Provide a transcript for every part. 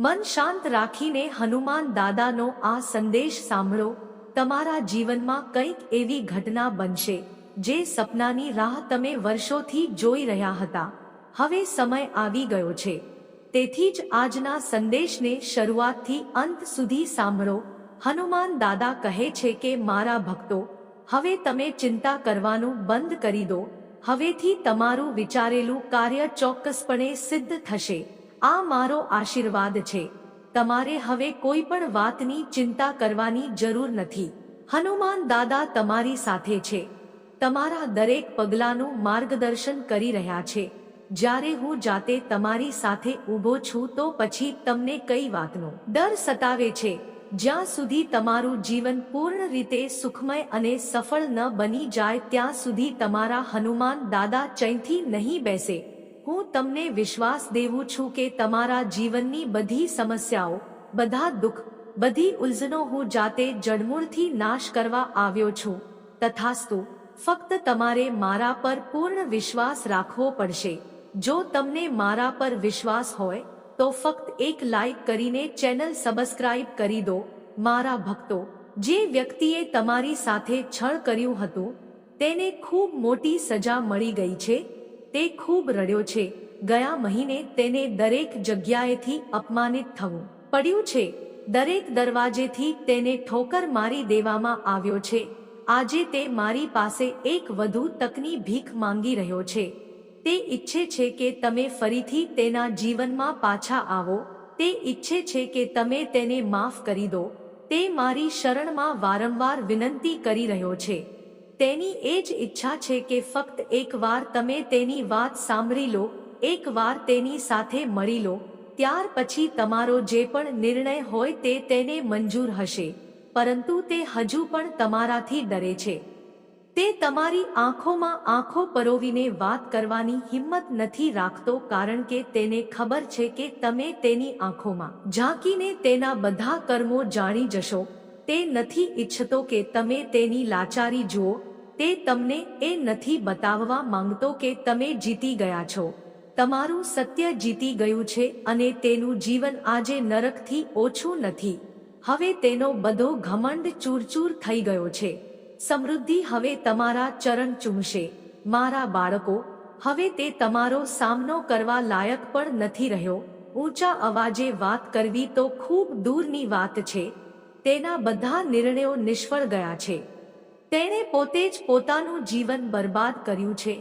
મન શાંત રાખીને હનુમાન દાદાનો આ સંદેશ સાંભળો, તમારા જીવનમાં કંઈક એવી ઘટના બનશે, જે સપનાની રાહ તમે વર્ષોથી જોઈ રહ્યા હતા. હવે સમય આવી ગયો છે. તેથી જ આજના સંદેશને શરૂઆતથી અંત સુધી સાંભળો. હનુમાન દાદા કહે છે કે, મારા ભક્તો, હવે તમે ચિંતા કરવાનું બંધ કરી દો. હવેથી તમારું વિચારેલું કાર્ય ચોક્કસપણે સિદ્ધ થશે. આ મારો આશીર્વાદ છે. તમારે હવે કોઈ પણ વાતની ચિંતા કરવાની જરૂર નથી. હનુમાન દાદા તમારી સાથે છે. તમારા દરેક પગલાંનું માર્ગદર્શન કરી રહ્યા છે. જ્યારે હું જાતે તમારી સાથે ઊભો છું તો પછી તમને કઈ વાતનો ડર સતાવે છે. જ્યાં સુધી તમારું જીવન પૂર્ણ રીતે સુખમય અને સફળ ન બની જાય ત્યાં સુધી તમારા હનુમાન દાદા ચૈથી નહીં બેસે. હું તમને વિશ્વાસ દેવું છું કે તમારા જીવનની બધી સમસ્યાઓ, બધા દુઃખ, બધી ઉલઝનો હું જાતે જડમૂળથી નાશ કરવા આવ્યો છું. તથાસ્તુ, ફક્ત તમારે મારા પર પૂર્ણ વિશ્વાસ રાખવો પડશે. જો તમને મારા પર વિશ્વાસ હોય, તો ફક્ત એક લાઈક કરીને ચેનલ સબસ્ક્રાઇબ કરી દો. મારા ભક્તો, જે વ્યક્તિએ તમારી સાથે છળ કર્યું હતું, તેને ખૂબ મોટી સજા મળી ગઈ છે. તે ખૂબ રડ્યો છે. ગયા મહિને તેને દરેક જગ્યાએથી અપમાનિત થવું પડ્યું છે. દરેક દરવાજેથી તેને ઠોકર મારી દેવામાં આવ્યો છે. આજે તે મારી પાસે એક વધુ તકની ભીખ માંગી રહ્યો છે. તે ઈચ્છે છે કે તમે ફરીથી તેના જીવનમાં પાછા આવો. તે ઈચ્છે છે કે તમે તેને માફ કરી દો. તે મારી શરણમાં વારંવાર વિનંતી કરી રહ્યો છે. તેની એ જ ઈચ્છા છે કે ફક્ત એકવાર તમે તેની વાત સાંભળી લો એકવાર તેની સાથે મળી લો, ત્યાર પછી તમારો જે પણ નિર્ણય હોય તે તેને મંજૂર હશે, પરંતુ તે હજુ પણ તમારાથી ડરે છે. તે તમારી આંખોમાં આંખો પરોવીને વાત કરવાની હિંમત નથી રાખતો કારણ કે તેને ખબર છે કે તમે તેની આંખોમાં ઝાંકીને તેના બધા કર્મો જાણી જશો, તે નથી ઈચ્છતો કે તમે તેની લાચારી જુઓ તે તમને એ નથી બતાવવા માંગતો કે તમે જીતી ગયા છો. તમારું સત્ય જીતી ગયું છે અને તેનું જીવન આજે નરકથી ઓછું નથી. હવે તેનો બધો ઘમંડ ચૂરચૂર થઈ ગયો છે. સમૃદ્ધિ હવે તમારા ચરણ ચૂમશે. મારા બાળકો, હવે તે તમારો સામનો કરવા લાયક પણ નથી રહ્યો. ઊંચા અવાજે વાત કરવી તો ખૂબ દૂરની વાત છે. તેના બધા નિર્ણયો નિષ્ફળ ગયા છે. તેણે પોતે જ પોતાનું જીવન બરબાદ કર્યું છે.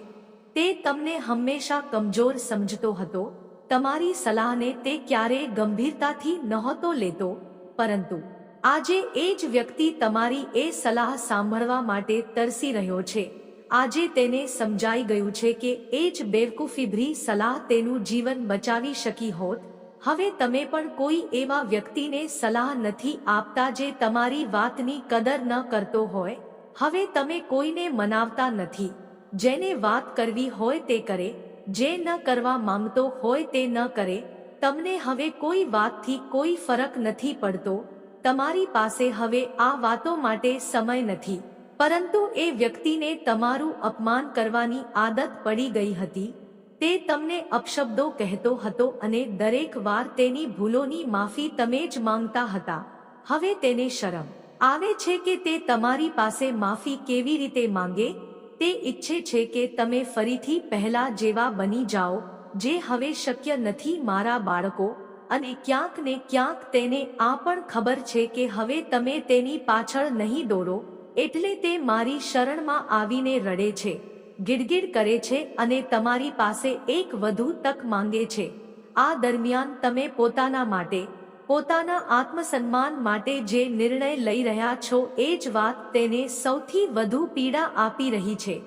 તે તમને હંમેશા કમજોર સમજતો હતો. તમારી સલાહને તે ક્યારેય ગંભીરતાથી નહોતો લેતો. પરંતુ આજે એ જ વ્યક્તિ તમારી એ સલાહ સાંભળવા માટે તરસી રહ્યો છે. આજે તેને સમજાઈ ગયું છે કે એ જ બેવકૂફીભરી સલાહ તેનું જીવન બચાવી શકી હોત. હવે તમે પણ કોઈ એવા વ્યક્તિને સલાહ નથી આપતા જે તમારી વાતની કદર ન કરતો હોય? હવે તમે કોઈને મનાવતા નથી. જેને વાત કરવી હોય તે કરે, જે ન કરવા માંગતો હોય તે ન કરે. તમને હવે કોઈ વાતથી કોઈ ફરક નથી પડતો. તમારી પાસે હવે આ વાતો માટે સમય નથી. પરંતુ એ વ્યક્તિને તમારું અપમાન કરવાની આદત પડી ગઈ હતી. તે તમને અપશબ્દો કહેતો હતો અને દરેક વાર તેની ભૂલોની માફી તમે જ માંગતા હતા. હવે તેને શરમ આવે છે કે તે તમારી પાસે માફી કેવી રીતે માંગે? તે ઈચ્છે છે કે તમે ફરીથી પહેલા જેવા બની જાઓ, જે હવે શક્ય નથી મારા બાળકો, અને ક્યાંક ને ક્યાંક તેને આ પણ ખબર છે કે હવે તમે તેની પાછળ નહીં દોડો એટલે તે મારી શરણમાં આવીને રડે છે, ગીડગીડ કરે છે અને તમારી પાસે એક વધુ તક માંગે છે. આ દરમિયાન તમે પોતાના માટે પોતાના આત્મસન્માન માટે જે નિર્ણય લઈ રહ્યા છો એ જ વાત તેને સૌથી વધુ પીડા આપી રહી છે.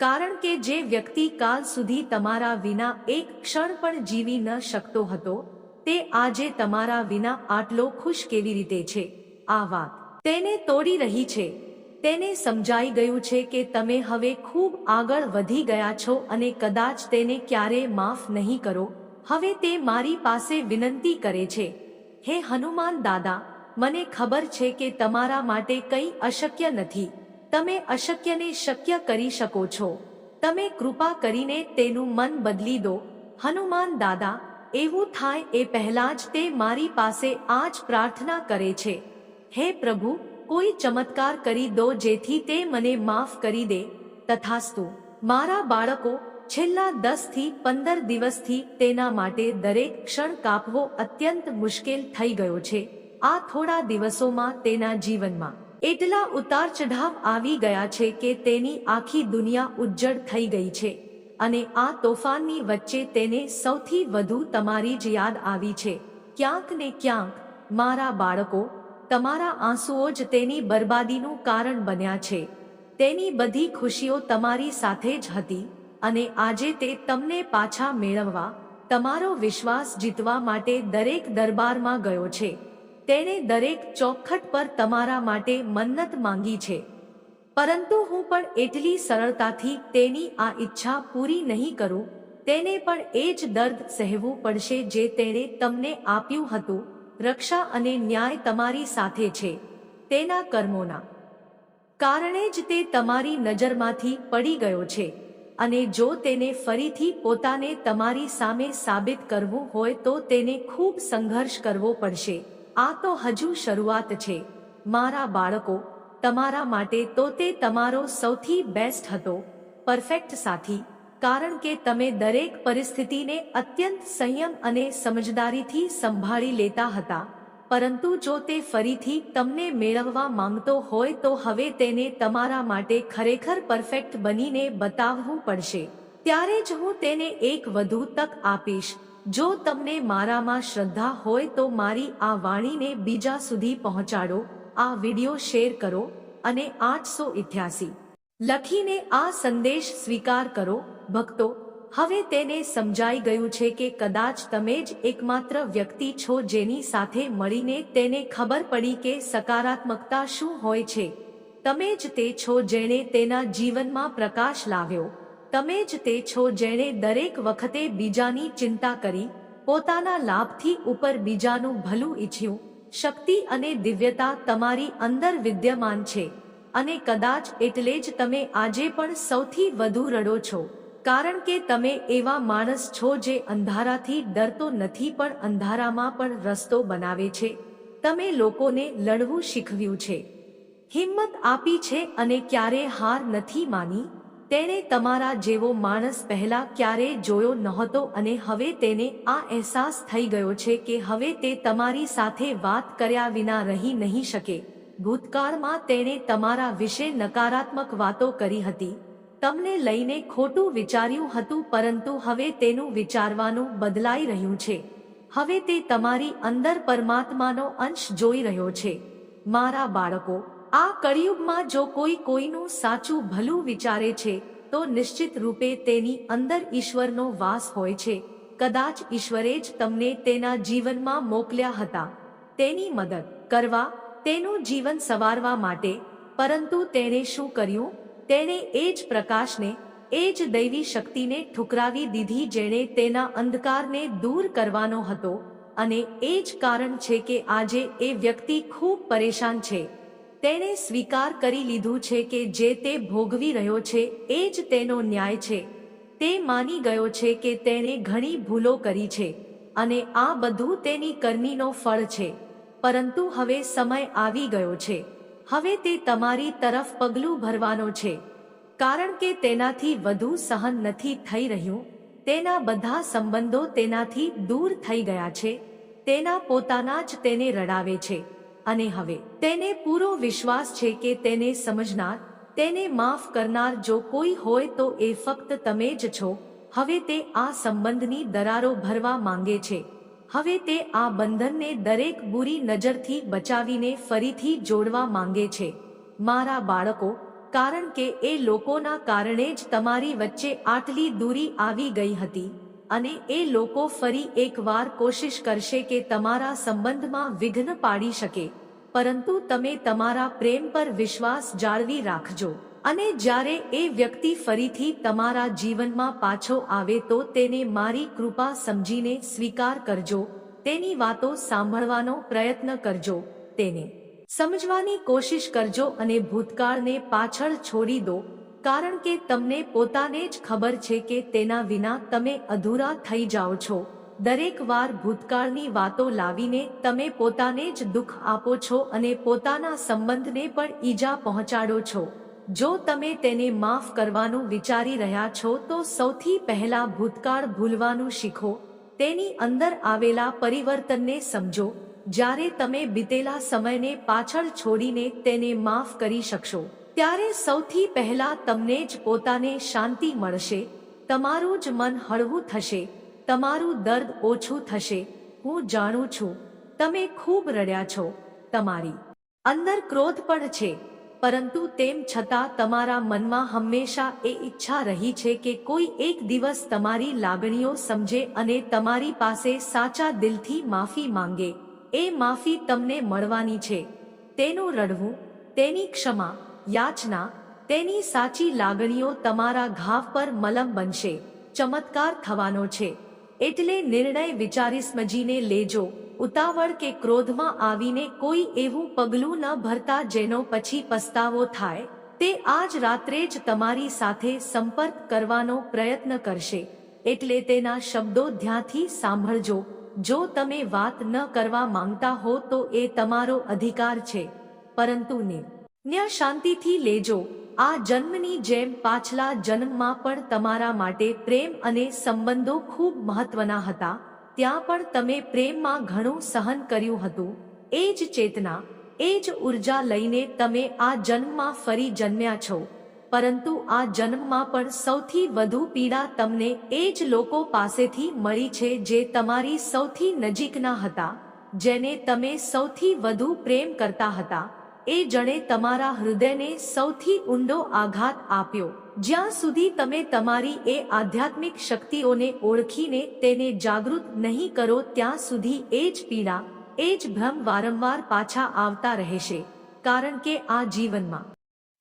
કારણ કે જે વ્યક્તિ કાલ સુધી તમારા વિના એક ક્ષણ પણ જીવી ન શકતો હતો, તે આજે તમારા વિના આટલો ખુશ કેવી રીતે છે? આ વાત તેને તોડી રહી છે. તેને સમજાઈ ગયું છે કે તમે હવે ખૂબ આગળ વધી ગયા છો અને કદાચ તેને ક્યારે માફ નહીં કરો. હવે તે મારી પાસે વિનંતી કરે છે. હે હનુમાન દાદા, મને ખબર છે કે તમારા માટે કંઈ અશક્ય નથી. તમે અશક્યને શક્ય કરી શકો છો. તમે કૃપા કરીને તેનું મન બદલી દો. હનુમાન દાદા, એવું થાય એ પહેલા જ તે મારી પાસે આ જ પ્રાર્થના કરે છે. હે પ્રભુ, કોઈ ચમત્કાર કરી દો જેથી તે મને માફ કરી દે. તથાસ્તુ, મારા બાળકો છેલ્લા દસથી પંદર દિવસથી તેના માટે દરેક ક્ષણ કાપવો અત્યંત મુશ્કેલ થઈ ગયો છે. આ થોડા દિવસોમાં તેના જીવનમાં એટલા ઉતાર ચઢાવ આવી ગયા છે કે તેની આખી દુનિયા ઉજ્જડ થઈ ગઈ છે. અને આ તોફાનની વચ્ચે તેને સૌથી વધુ તમારી જ યાદ આવી છે. ક્યાંક ને ક્યાંક મારા બાળકો તમારા આંસુઓ જ તેની બરબાદીનું કારણ બન્યા છે. તેની બધી ખુશીઓ તમારી સાથે જ હતી. અને આજે તે તમને પાછા મેળવવા, તમારો વિશ્વાસ જીતવા માટે દરેક દરબારમાં ગયો છે. તેણે દરેક ચોખટ પર તમારા માટે મન્નત માંગી છે. પરંતુ હું પણ એટલી સરળતાથી તેની આ ઈચ્છા પૂરી નહીં કરું, તેને પણ એ જ દર્દ સહેવું પડશે જે તેણે તમને આપ્યું હતું, રક્ષા અને ન્યાય તમારી સાથે છે, તેના કર્મોના કારણે જ તે તમારી નજરમાંથી પડી ગયો છે. અને જો તેને ફરીથી પોતાને તમારી સામે સાબિત કરવું હોય તો તેને ખૂબ સંઘર્ષ કરવો પડશે. આ તો હજુ શરૂઆત છે. મારા બાળકો, તમારા માટે તો તે તમારો સૌથી બેસ્ટ હતો. પરફેક્ટ સાથી, કારણ કે તમે દરેક પરિસ્થિતિને અત્યંત સંયમ અને સમજદારીથી સંભાળી લેતા હતા. પરંતુ જો તે ફરીથી તમને મેળવવા માંગતો હોય તો હવે તેને તમારા માટે ખરેખર પરફેક્ટ બનીને બતાવવું પડશે. ત્યારે જ હું તેને એક વધુ તક આપીશ. જો તમને મારામાં શ્રદ્ધા હોય તો મારી આ વાણીને બીજા સુધી પહોંચાડો, આ વિડિયો શેર કરો અને આઠસો ઇઠ્યાસી. લખીને આ સંદેશ સ્વીકાર કરો, ભક્તો હવે તેને સમજાઈ ગયું છે કે કદાચ તમે જ એકમાત્ર વ્યક્તિ છો જેની સાથે મળીને તેને ખબર પડી કે સકારાત્મકતા શું હોય છે. તમે જ તે છો જેણે તેના જીવનમાં પ્રકાશ લાવ્યો. તમે જ તે છો જેણે દરેક વખતે બીજાની ચિંતા કરી, પોતાના લાભથી ઉપર બીજાનું ભલું ઈચ્છ્યું. શક્તિ અને દિવ્યતા તમારી અંદર વિદ્યમાન છે. અને કદાચ એટલે જ તમે આજે પણ સૌથી વધુ રડો છો. કારણ કે તમે એવા માણસ છો જે અંધારાથી ડરતો નથી પણ અંધારામાં પણ રસ્તો બનાવે છે. તમે લોકોને લડવું શીખવ્યું છે. હિંમત આપી છે અને ક્યારે હાર નથી માની. તેણે તમારા જેવો માણસ પહેલા ક્યારે જોયો નહોતો અને હવે તેને આ અહેસાસ થઈ ગયો છે કે હવે તે તમારી સાથે વાત કર્યા વિના રહી નહીં શકે. ભૂતકાળમાં તેણે તમારા વિશે નકારાત્મક વાતો કરી હતી. તમને લઈને ખોટું વિચાર્યું હતું, પરંતુ હવે તેનું વિચારવાનું બદલાઈ રહ્યું છે. હવે તે તમારી અંદર પરમાત્માનો અંશ જોઈ રહ્યો છે. મારા બાળકો, આ કળિયુગમાં જો કોઈ કોઈનું સાચું ભલું વિચારે છે, તો નિશ્ચિત રૂપે તેની અંદર ઈશ્વરનો વાસ હોય છે. કદાચ ઈશ્વરે જ તમને તેના જીવનમાં મોકલ્યા હતા. તેની મદદ કરવા, તેનું જીવન સવારવા માટે, પરંતુ તેણે શું કર્યું? તેણે એ જ પ્રકાશને, એ જ દૈવી શક્તિને ઠુકરાવી દીધી જેણે તેના અંધકારને દૂર કરવાનો હતો અને એ જ કારણ છે કે આજે એ વ્યક્તિ ખૂબ પરેશાન છે. તેણે સ્વીકાર કરી લીધું છે કે જે તે ભોગવી રહ્યો છે, એ જ તેનો ન્યાય છે. તે માની ગયો છે કે તેણે ઘણી ભૂલો કરી છે અને આ બધું તેની કર્મીનો ફળ છે. પરંતુ હવે સમય આવી ગયો છે. હવે તે તમારી તરફ પગલું ભરવાનો છે. કારણ કે તેનાથી વધુ સહન નથી થઈ રહ્યું, તેના બધા સંબંધો તેનાથી દૂર થઈ ગયા છે, તેના પોતાના જ તેને રડાવે છે. અને હવે, તેને પૂરો વિશ્વાસ છે કે તેને સમજનાર, તેને માફ કરનાર જો કોઈ હોય તો એ ફક્ત તમે જ છો, હવે તે આ સંબંધની દરારો ભરવા માંગે છે. હવે તે આ બંધનને દરેક બુરી નજરથી બચાવીને ફરીથી જોડવા માંગે છે. મારા બાળકો, કારણ કે એ લોકોના કારણે જ તમારી વચ્ચે આટલી દૂરી આવી ગઈ હતી અને એ લોકો ફરી એકવાર કોશિશ કરશે કે તમારા સંબંધમાં વિઘ્ન પાડી શકે. પરંતુ તમે તમારા પ્રેમ પર વિશ્વાસ જાળવી રાખજો. અને જ્યારે એ વ્યક્તિ ફરીથી તમારા જીવનમાં પાછો આવે તો તેને મારી કૃપા સમજીને સ્વીકાર કરજો, તેની વાતો સાંભળવાનો પ્રયત્ન કરજો, તેને સમજવાની કોશિશ કરજો અને ભૂતકાળને પાછળ છોડી દો, કારણ કે તમને પોતાને જ ખબર છે કે તેના વિના તમે અધૂરા થઈ જાઓ છો. દરેક વાર ભૂતકાળની વાતો લાવીને તમે પોતાને જ દુઃખ આપો છો અને પોતાના સંબંધને પણ ઈજા પહોંચાડો છો. જો તમે તેને માફ કરવાનું વિચારી રહ્યા છો, તો સૌથી પહેલા ભૂતકાળ ભૂલવાનું શીખો. તેની અંદર આવેલા પરિવર્તનને સમજો. જ્યારે તમે બીતેલા સમયને પાછળ છોડીને તેને માફ કરી શકશો, ત્યારે સૌથી પહેલા તમને જ પોતાને શાંતિ મળશે. તમારું જ મન હળવું થશે. તમારું દર્દ ઓછું થશે. હું જાણું છું. તમે ખૂબ રડ્યા છો. તમારી અંદર ક્રોધ પણ છે. પરંતુ તેમ છતાં તમારા મનમાં હંમેશા એ ઈચ્છા રહી છે કે કોઈ એક દિવસ તમારી લાગણીઓ સમજે અને તમારી પાસે સાચા દિલથી માફી માંગે. એ માફી તમને મળવાની છે. તેનું રડવું, તેની ક્ષમા, યાચના, તેની સાચી લાગણીઓ તમારા ઘાવ પર મલમ બનશે. ચમત્કાર થવાનો છે. એટલે નિર્ણય વિચારી સમજીને લેજો. ઉતાવળ કે ક્રોધમાં આવીને કોઈ એવું પગલું ન ભરતા જેનો પછી પસ્તાવો થાય, તે આજ રાત્રે જ તમારી સાથે સંપર્ક કરવાનો પ્રયત્ન કરશે. એટલે તેના શબ્દો ધ્યાનથી સાંભળજો. જો તમે વાત ન કરવા માંગતા હો તો એ તમારો અધિકાર છે. પરંતુ નિર્ણય શાંતિથી લેજો. આ જન્મની જેમ પાછલા જન્મમાં પણ તમારા માટે પ્રેમ અને સંબંધો ખૂબ મહત્વના હતા. ત્યાં પણ તમે પ્રેમમાં ઘણું સહન કર્યું હતું. એ જ ચેતના, એ જ ઊર્જા લઈને તમે આ જન્મમાં ફરી જન્મ્યા છો. પરંતુ આ જન્મમાં પણ સૌથી વધુ પીડા તમને એ જ લોકો પાસેથી મળી છે જે તમારી સૌથી નજીકના હતા, જેને તમે સૌથી વધુ પ્રેમ કરતા હતા. એ જણે તમારા હૃદયને સૌથી ઊંડો આઘાત આપ્યો. જ્યાં સુધી તમે તમારી એ આધ્યાત્મિક શક્તિઓને ઓળખીને તેને જાગૃત નહીં કરો, ત્યાં સુધી એ જ પીડા, એ જ ભ્રમ વારંવાર પાછા આવતા રહેશે. કારણ કે આ જીવનમાં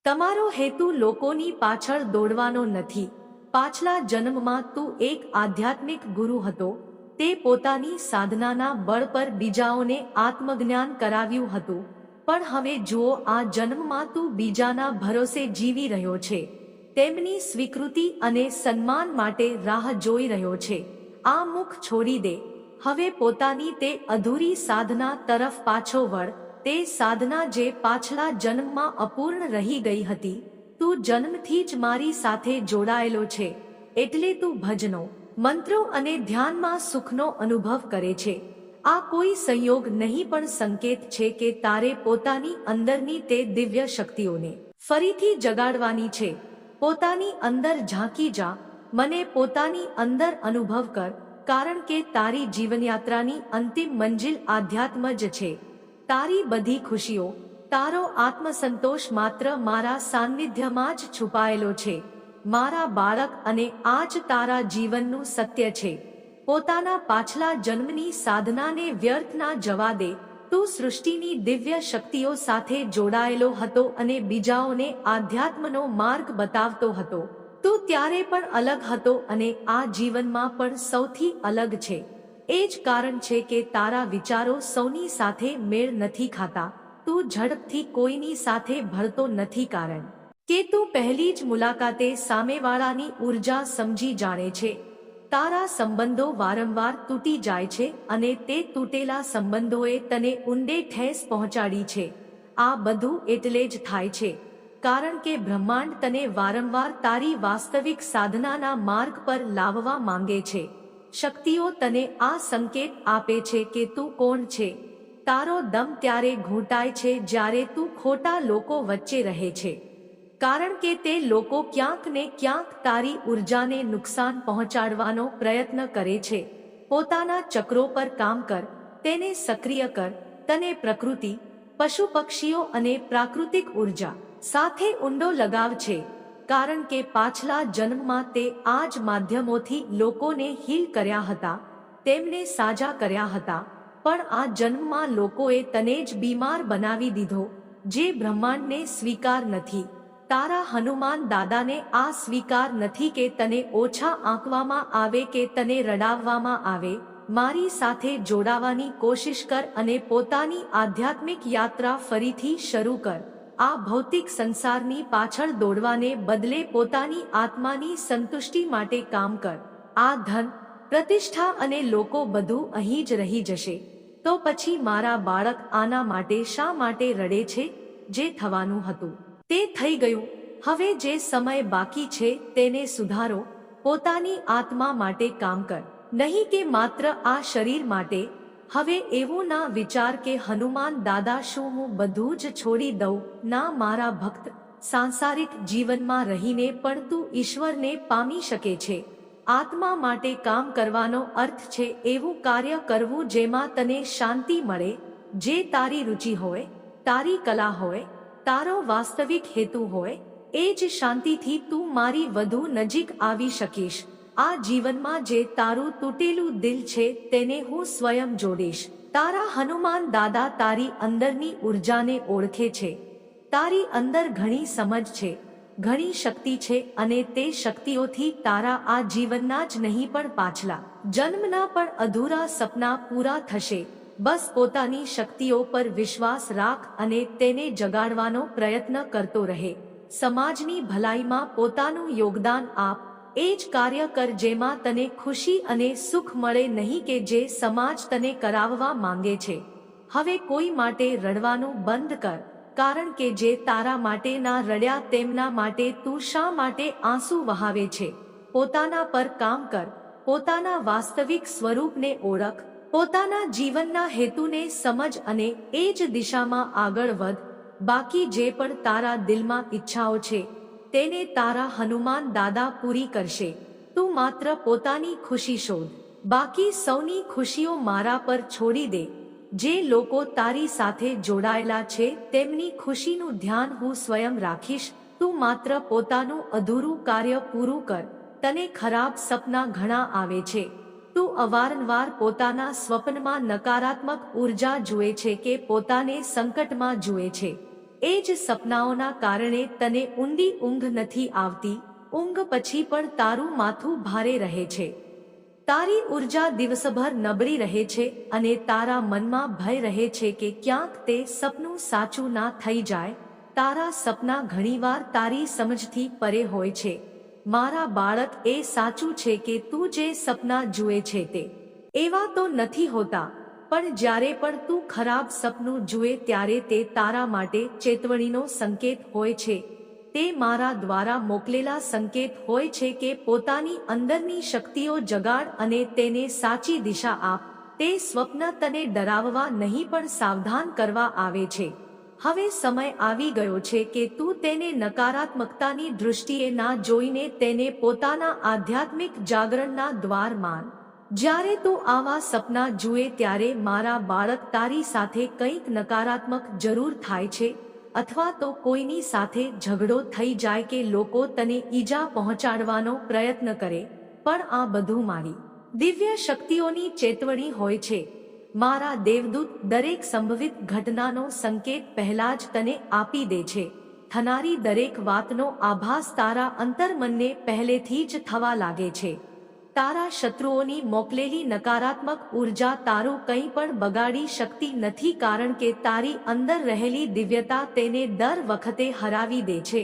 તમારો હેતુ લોકોની પાછળ દોડવાનો નથી. પાછલા જન્મમાં તું એક આધ્યાત્મિક ગુરુ હતો. તે પોતાની સાધનાના બળ પર બીજાઓને આત્મજ્ઞાન કરાવ્યું હતું. પણ હવે જુઓ આ જન્મમાં તું બીજાના ભરોસે જીવી રહ્યો છે, તેમની સ્વીકૃતિ અને સન્માન માટે રાહ જોઈ રહ્યો છે, આ મુખ છોડી દે. હવે પોતાની તે અધૂરી સાધના તરફ પાછો વળ. તે સાધના જે પાછલા જન્મમાં અપૂર્ણ રહી ગઈ હતી, તું જન્મથી જ મારી સાથે જોડાયેલો છે, એટલે તું ભજનો, મંત્રો અને ધ્યાનમાં સુખનો અનુભવ કરે છે. આ કોઈ સંયોગ નહીં પણ સંકેત છે કે તારે પોતાની અંદરની તે દિવ્ય શક્તિઓને ફરીથી જગાડવાની છે. પોતાની અંદર ઝાંકી જા. મને પોતાની અંદર અનુભવ કર, કારણ કે તારી જીવનયાત્રાની અંતિમ મંજિલ આધ્યાત્મ જ છે. તારી બધી ખુશીઓ, તારો આત્મસંતોષ માત્ર મારા સાનિધ્યમાં જ છુપાયેલો છે. મારા બાળક અને આ જ તારા જીવનનું સત્ય છે. પોતાના પાછલા જન્મની સાધનાને વ્યર્થ ના જવા દે તું સૃષ્ટિની દિવ્ય શક્તિઓ સાથે જોડાયેલો હતો અને બીજાઓને આધ્યાત્મનો માર્ગ બતાવતો હતો. તું ત્યારે પણ અલગ હતો અને આ જીવનમાં પણ સૌથી અલગ છે. એ જ કારણ છે કે તારા વિચારો સૌની સાથે મેળ નથી ખાતા. તું ઝડપથી કોઈની સાથે ભળતો નથી કારણ. કે તું પહેલી જ મુલાકાતે સામેવાળાની ઊર્જા સમજી જાણે છે. તારા સંબંધો વારંવાર તૂટી જાય છે અને તે તૂટેલા સંબંધોએ તને ઊંડે ઠેસ પહોંચાડી છે. આ બધું એટલે જ થાય છે. કારણ કે બ્રહ્માંડ તને વારંવાર તારી વાસ્તવિક સાધનાના માર્ગ પર લાવવા માંગે છે. શક્તિઓ તને આ સંકેત આપે છે કે તું કોણ છે. તારો દમ ત્યારે ઘૂંટાય છે જ્યારે તું ખોટા લોકો વચ્ચે રહે છે. કારણ કે તે લોકો ક્યાંક ને ક્યાંક તારી ઉર્જાને નુકસાન પહોંચાડવાનો પ્રયત્ન કરે છે. પોતાના ચક્રો પર કામ કર, તેને સક્રિય કર, તને પ્રકૃતિ, પશુ પક્ષીઓ અને પ્રાકૃતિક ઊર્જા સાથે ઊંડો લગાવ છે. કારણ કે પાછલા જન્મમાં તે આ જ માધ્યમોથી લોકોને હીલ કર્યા હતા, તેમને સાજા કર્યા હતા. પણ આ જન્મમાં લોકોએ તને જ બીમાર બનાવી દીધો, જે બ્રહ્માંડને સ્વીકાર નથી. તારા હનુમાન દાદાને આ સ્વીકાર નથી કે તને ઓછા આંકવામાં આવે કે તને રડાવવામાં આવે. મારી સાથે જોડાવાની કોશિશ કર અને પોતાની આધ્યાત્મિક યાત્રા ફરીથી શરૂ કર. આ ભૌતિક સંસારની પાછળ દોડવાને બદલે પોતાની આત્માની સંતુષ્ટિ માટે કામ કર. આ ધન, પ્રતિષ્ઠા અને લોકો બધું અહીં જ રહી જશે. તો પછી મારા બાળક આના માટે શા માટે રડે છે? જે થવાનું હતું. તે થઈ ગયું. હવે જે સમય બાકી છે તેને સુધારો. પોતાની આત્મા માટે કામ કર. નહીં કે માત્ર આ શરીર માટે. હવે એવો ના વિચાર કે હનુમાન દાદા શું હું બધું જ છોડી દઉં. ના મારા ભક્ત, સાંસારિક જીવનમાં રહીને પણ તું ઈશ્વરને પામી શકે છે. આત્મા માટે કામ કરવાનો અર્થ છે એવું કાર્ય કરવું જેમાં તને શાંતિ મળે. જે તારી રુચિ હોય, તારી કલા હોય તારો વાસ્તવિક હેતુ હોય, એ જ શાંતિથી તું મારી વધુ નજીક આવી શકીશ. આ જીવનમાં જે તારું તૂટેલું દિલ છે, તેને હું સ્વયં જોડીશ. તારા હનુમાન દાદા તારી અંદરની ઉર્જાને ઓળખે છે. તારી અંદર ઘણી સમજ છે, ઘણી શક્તિ છે અને તે શક્તિઓથી તારા આ જીવનના જ નહીં પણ પાછલા. જન્મના પણ અધૂરા સપના પૂરા થશે. બસ પોતાની શક્તિઓ પર વિશ્વાસ રાખ અને તેને જગાડવાનો પ્રયત્ન કરતો રહે. સમાજની ભલાઈમાં પોતાનું યોગદાન આપ. એ જ કાર્ય કર જેમાં તને ખુશી અને સુખ મળે નહીં કે જે સમાજ તને કરાવવા માંગે છે. હવે કોઈ માટે રડવાનું બંધ કર, કારણ કે જે તારા માટે ના રડ્યા તેમના માટે તું શા માટે આંસુ વહાવે છે? પોતાના પર કામ કર, પોતાના વાસ્તવિક સ્વરૂપને ઓળખ પોતાના જીવનના હેતુને સમજ અને એ જ દિશામાં આગળ વધ, બાકી જે પણ તારા દિલમાં ઈચ્છાઓ છે, તેને તારા હનુમાન દાદા પૂરી કરશે. તું માત્ર પોતાની ખુશી શોધ, બાકી સૌની ખુશીઓ મારા પર છોડી દે. જે લોકો તારી સાથે જોડાયેલા છે, તેમની ખુશીનું ધ્યાન હું સ્વયં રાખીશ. તું માત્ર પોતાનું અધૂરું કાર્ય પૂરું કર. તને ખરાબ સપના ઘણા આવે છે. તું અવારનવાર પોતાના સ્વપ્નમાં નકારાત્મક ઊર્જા જુએ છે કે પોતાને સંકટમાં જુએ છે. એ જ સપનાઓના કારણે તને ઊંડી ઊંઘ નથી આવતી, ઊંઘ પછી પણ તારું માથું ભારે રહે છે. તારી ઊર્જા દિવસભર નબળી રહે છે અને તારા મનમાં ભય રહે છે કે ક્યાંક તે સપનું સાચું ના થઈ જાય, તારા સપના ઘણીવાર તારી સમજથી પરે હોય છે. મારા બાળક એ સાચું છે કે તું જે સપના જુએ છે તે. એવા તો નથી હોતા, પણ જ્યારે પણ તું ખરાબ સપનું જુએ ત્યારે તે તારા માટે ચેતવણીનો સંકેત હોય છે. તે મારા દ્વારા મોકલેલા સંકેત હોય છે કે પોતાની અંદરની શક્તિઓ જગાડ અને તેને સાચી દિશા આપ. તે સ્વપ્ન તને ડરાવવા નહીં પણ સાવધાન કરવા આવે છે. હવે સમય આવી ગયો છે કે તું તેને નકારાત્મકતાની દૃષ્ટિએ ના જોઈને તેને પોતાના આધ્યાત્મિક જાગરણના દ્વાર માન. જ્યારે તું આવા સપના જુએ ત્યારે મારા બાળક તારી સાથે કંઈક નકારાત્મક જરૂર થાય છે, અથવા તો કોઈની સાથે ઝઘડો થઈ જાય કે લોકો તને ઈજા પહોંચાડવાનો પ્રયત્ન કરે, પણ આ બધું મારી. દિવ્ય શક્તિઓની ચેતવણી હોય છે. મારા દેવદૂત દરેક સંભવિત ઘટનાનો સંકેત પહેલા જ તને આપી દે છે. થનારી દરેક વાતનો આભાસ તારા અંતર્મનને પહેલેથી જ થવા લાગે છે. તારા શત્રુઓની મોકલેલી નકારાત્મક ઊર્જા તારું કંઈ પણ બગાડી શકતી નથી કારણ કે તારી અંદર રહેલી દિવ્યતા તેને દર વખતે હરાવી દે છે.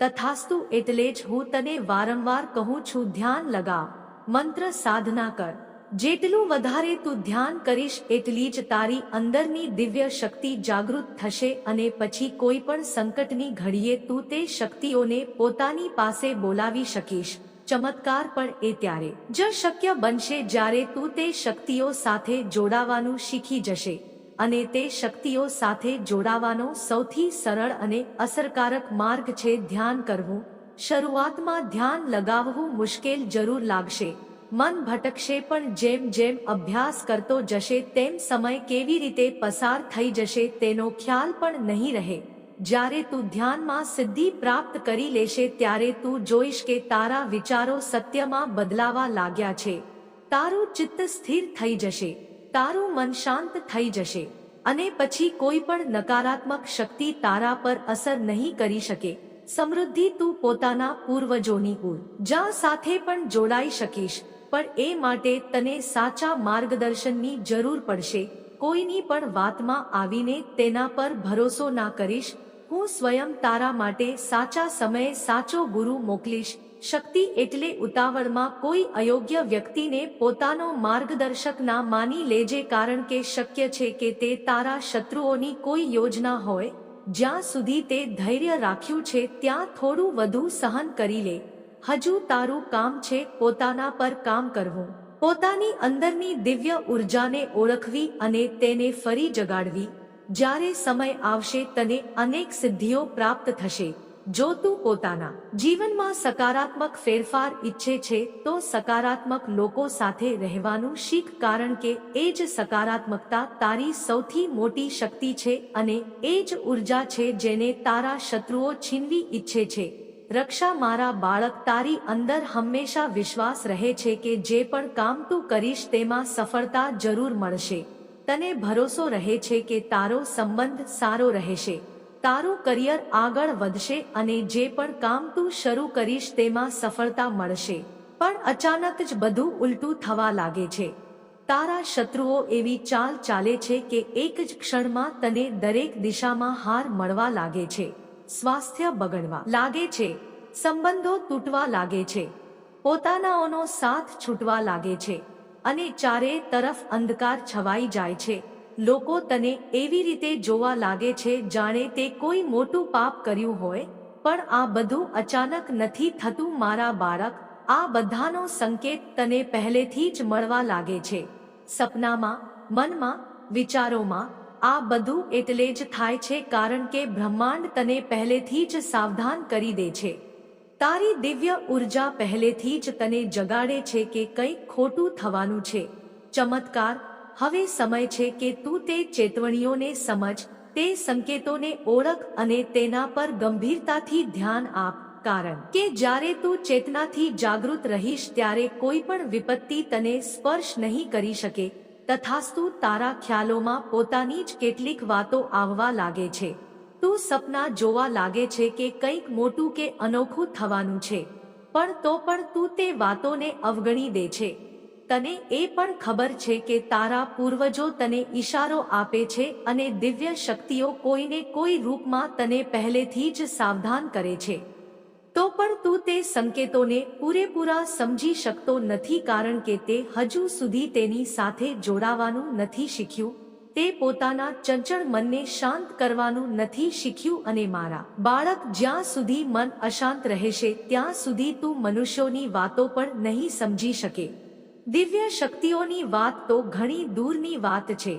તથાસ્તુ એટલે જ હું તને વારંવાર કહું છું, ધ્યાન લગાવ મંત્ર સાધના કર. જેટલું વધારે તું ધ્યાન કરીશ, એટલી જ તારી અંદરની દિવ્ય શક્તિ જાગૃત થશે અને પછી કોઈ પણ સંકટની ઘડીએ તું તે શક્તિઓને પોતાની પાસે બોલાવી શકીશ. ચમત્કાર પણ એ ત્યારે. જ શક્ય બનશે જ્યારે તું તે શક્તિઓ સાથે જોડાવાનું શીખી જશે અને તે શક્તિઓ સાથે જોડાવાનો સૌથી સરળ અને અસરકારક માર્ગ છે ધ્યાન કરવું. શરૂઆતમાં ધ્યાન લગાવવું મુશ્કેલ જરૂર લાગશે. મન ભટકશે પણ જેમ જેમ અભ્યાસ કરતો જશે તેમ સમય કેવી રીતે પસાર થઈ જશે તેનો ખ્યાલ પણ નહીં રહે. જ્યારે તું ધ્યાનમાં સિદ્ધિ પ્રાપ્ત કરી લેશે ત્યારે તું જોઈશ કે તારા વિચારો સત્યમાં બદલાવા લાગ્યા છે. તારું ચિત્ત સ્થિર થઈ જશે. તારું મન શાંત થઈ જશે. અને પછી કોઈ પણ નકારાત્મક શક્તિ તારા પર અસર નહીં કરી શકે. સમૃદ્ધિ તું પોતાના પૂર્વજોની ઊર્જા સાથે પણ જોડાઈ શકીશ. પણ એ માટે તને સાચા માર્ગદર્શનની જરૂર પડશે. કોઈની પણ વાતમાં આવીને તેના પર ભરોસો ના કરીશ. હું સ્વયં તારા માટે સાચા સમયે સાચો ગુરુ મોકલીશ. શક્તિ એટલે ઉતાવળમાં કોઈ અયોગ્ય વ્યક્તિને પોતાનો માર્ગદર્શક ના માની લેજે કારણ કે શક્ય છે કે તે તારા શત્રુઓની કોઈ યોજના હોય. જ્યાં સુધી તે ધૈર્ય રાખ્યું છે ત્યાં થોડું વધુ સહન કરી લે. હજુ તારું કામ છે પોતાના પર કામ કરવું. પોતાની અંદરની દિવ્ય ઉર્જાને ઓળખવી અને તેને ફરી જગાડવી. જ્યારે સમય આવશે તને અનેક સિદ્ધિઓ પ્રાપ્ત થશે. જો તું પોતાના જીવનમાં સકારાત્મક ફેરફાર ઈચ્છે છે, તો સકારાત્મક લોકો સાથે રહેવાનું શીખ કારણ કે એ જ સકારાત્મકતા તારી સૌથી મોટી શક્તિ છે અને એ જ ઊર્જા છે જેને તારા શત્રુઓ છીનવી ઈચ્છે છે. રક્ષા મારા બાળક તારી અંદર હંમેશા વિશ્વાસ રહે છે કે જે પણ કામ તું કરીશ તેમાં સફળતા જરૂર મળશે. તને ભરોસો રહે છે કે તારો સંબંધ સારો રહેશે. તારું કરિયર આગળ વધશે અને જે પણ કામ તું શરૂ કરીશ તેમાં સફળતા મળશે. પણ અચાનક જ બધું ઉલટું થવા લાગે છે. તારા શત્રુઓ એવી ચાલ ચાલે છે કે એક જ ક્ષણમાં તને દરેક દિશામાં હાર મળવા લાગે છે. સ્વાસ્થ્ય બગડવા લાગે છે, સંબંધો તૂટવા લાગે છે, પોતાનાઓનો સાથ છૂટવા લાગે છે અને ચારે તરફ અંધકાર છવાઈ જાય છે. લોકો તને એવી રીતે જોવા લાગે છે જાણે તે કોઈ મોટું પાપ કર્યું હોય, પણ આ બધું અચાનક નથી થતું. મારા બાળક, આ બધાનો સંકેત તને પહેલેથી જ મળવા લાગે છે. સપનામાં, મનમાં, વિચારોમાં આ બધું એટલે જ થાય છે કારણ કે બ્રહ્માંડ તને પહેલેથી જ સાવધાન કરી દે છે. તારી દિવ્ય ઊર્જા પહેલેથી જ તને જગાડે છે કે કંઈક ખોટું થવાનું છે. ચમત્કાર, હવે સમય છે કે તું તે ચેતવણીઓને સમજ, તે સંકેતોને ઓળખ અને તેના પર ગંભીરતાથી ધ્યાન આપ. કારણ કે જ્યારે તું ચેતનાથી જાગૃત રહીશ ત્યારે કોઈ પણ વિપત્તિ તને સ્પર્શ નહીં કરી શકે. તથાસ્તુ તારા ખ્યાલોમાં પોતાની જ કેટલીક વાતો આવવા લાગે છે. તું સપના જોવા લાગે છે કે કંઈક મોટું કે અનોખું થવાનું છે. પણ તો પણ તું તે વાતોને અવગણી દે છે. તને એ પણ ખબર છે કે તારા પૂર્વજો તને ઈશારો આપે છે અને દિવ્ય શક્તિઓ કોઈને કોઈ રૂપમાં તને પહેલેથી જ સાવધાન કરે છે. તો પણ તું તે સંકેતોને પૂરેપૂરા સમજી શકતો નથી કારણ કે તે હજુ સુધી તેની સાથે જોડાવાનું નથી શીખ્યું. તે પોતાના ચંચળ મનને શાંત કરવાનું નથી શીખ્યું અને મારા બાળક જ્યાં સુધી મન અશાંત રહેશે, ત્યાં સુધી તું મનુષ્યોની વાતો પણ નહીં સમજી શકે. દિવ્ય શક્તિઓની વાત તો ઘણી દૂરની વાત છે.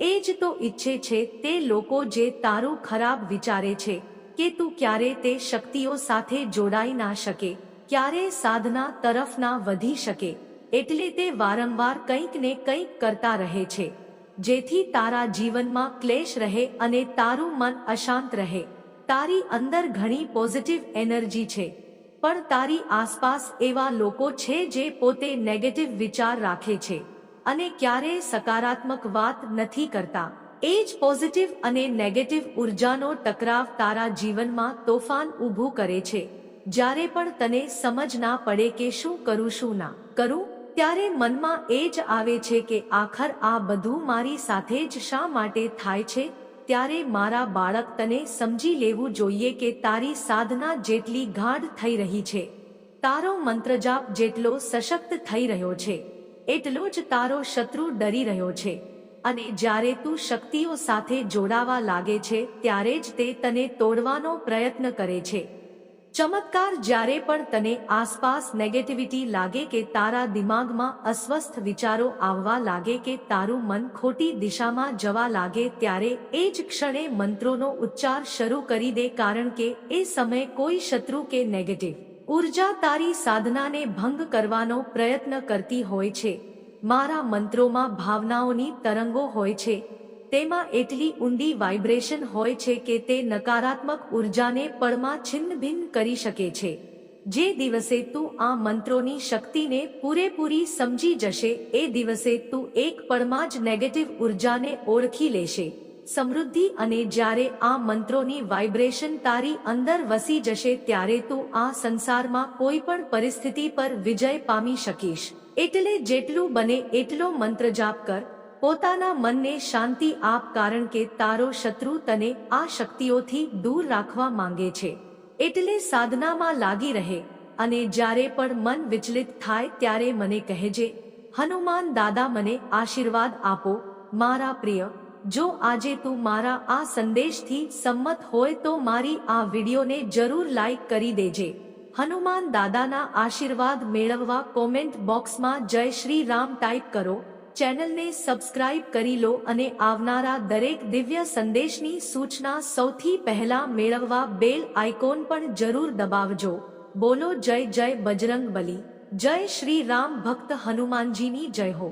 એ જ તો ઈચ્છે છે તે લોકો જે તારું ખરાબ વિચારે છે. કે તું ક્યારે તે શક્તિઓ સાથે જોડાઈ ના શકે, ક્યારે સાધના તરફ ના વધી શકે, એટલે તે વારંવાર કંઈક ને કંઈક કરતા રહે છે. જેથી તારા જીવનમાં ક્લેશ રહે અને તારું મન અશાંત રહે. તારી અંદર ઘણી પોઝિટિવ એનર્જી છે. પણ તારી આસપાસ એવા લોકો છે જે પોતે નેગેટિવ વિચાર રાખે છે અને ક્યારેય સકારાત્મક વાત નથી કરતા. એ જ પોઝિટિવ અને નેગેટિવ ઉર્જાનો ટકરાવ તારા જીવનમાં તોફાન ઊભું કરે છે. જ્યારે પણ તને સમજ ના પડે કે શું કરું શું ના કરું, ત્યારે મનમાં એ જ આવે છે કે આખર આ બધું મારી સાથે જ શા માટે થાય છે? ત્યારે મારા બાળક તને સમજી લેવું જોઈએ કે તારી સાધના જેટલી ગાઢ થઈ રહી છે. તારો મંત્રજાપ જેટલો સશક્ત થઈ રહ્યો છે, એટલો જ તારો શત્રુ ડરી રહ્યો છે. અને જ્યારે તું શક્તિઓ સાથે જોડાવા લાગે છે, ત્યારે જ તે તને તોડવાનો પ્રયત્ન કરે છે. ચમત્કાર જ્યારે પણ તને આસપાસ નેગેટિવિટી લાગે કે તારા દિમાગમાં અસ્વસ્થ વિચારો આવવા લાગે કે તારું મન ખોટી દિશામાં જવા લાગે, ત્યારે એ જ ક્ષણે મંત્રોનો ઉચ્ચાર શરૂ કરી દે, કારણ કે એ સમય કોઈ શત્રુ કે નેગેટિવ ઊર્જા તારી સાધનાને ભંગ કરવાનો પ્રયત્ન કરતી હોય છે. મારા મંત્રોમાં ભાવનાઓની તરંગો હોય છે. તેમાં એટલી ઊંડી વાઇબ્રેશન હોય છે કે તે નકારાત્મક ઉર્જાને પળમાં છિન્નભિન્ન કરી શકે છે. જે દિવસે તું આ મંત્રોની શક્તિને પૂરેપૂરી સમજી જશે, એ દિવસે તું એક પળમાં જ નેગેટિવ ઉર્જાને ઓળખી લેશે. સમૃદ્ધિ અને જ્યારે આ મંત્રોની વાઇબ્રેશન તારી અંદર વસી જશે, ત્યારે તું આ સંસારમાં કોઈ પણ પરિસ્થિતિ પર વિજય પામી શકીશ. એટલે જેટલું બને એટલો મંત્ર જાપ કર. પોતાના મનને શાંતિ આપ કારણ કે તારો શત્રુ તને આ શક્તિઓથી દૂર રાખવા માંગે છે. એટલે સાધનામાં લાગી રહે. અને જ્યારે પણ મન વિચલિત થાય ત્યારે મને કહેજે, હનુમાન દાદા મને આશીર્વાદ આપો, મારા પ્રિય. જો આજે તું મારા આ સંદેશથી સંમત હોય તો મારી આ વિડીયોને જરૂર લાઈક કરી દેજે. હનુમાન દાદાના આશીર્વાદ મેળવવા કોમેન્ટ બોક્સમાં જય શ્રી રામ ટાઈપ કરો, ચેનલને સબસ્ક્રાઇબ કરી લો અને આવનારા દરેક દિવ્ય સંદેશની સૂચના સૌથી પહેલા મેળવવા બેલ આઇકોન પણ જરૂર દબાવજો. બોલો જય જય બજરંગ બલી જય શ્રી રામ ભક્ત હનુમાનજીની જય હો.